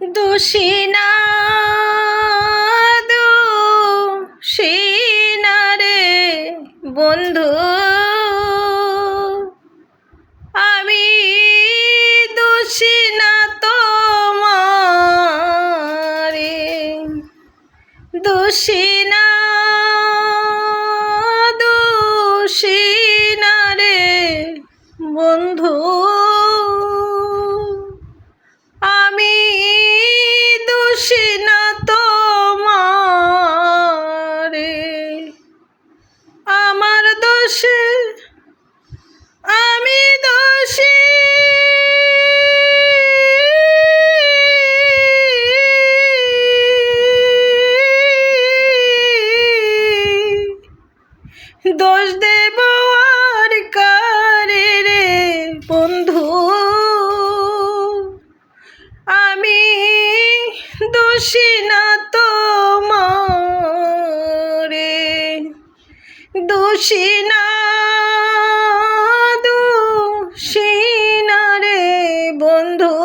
দোষিনা দোষিনা রে বন্ধু। আমি দোষী না দোষী দোষী না তোমারে। আমার দোষে আমি দোষী। দোষ দেব দোষী না তো রে দোষী না দোষী না রে বন্ধু।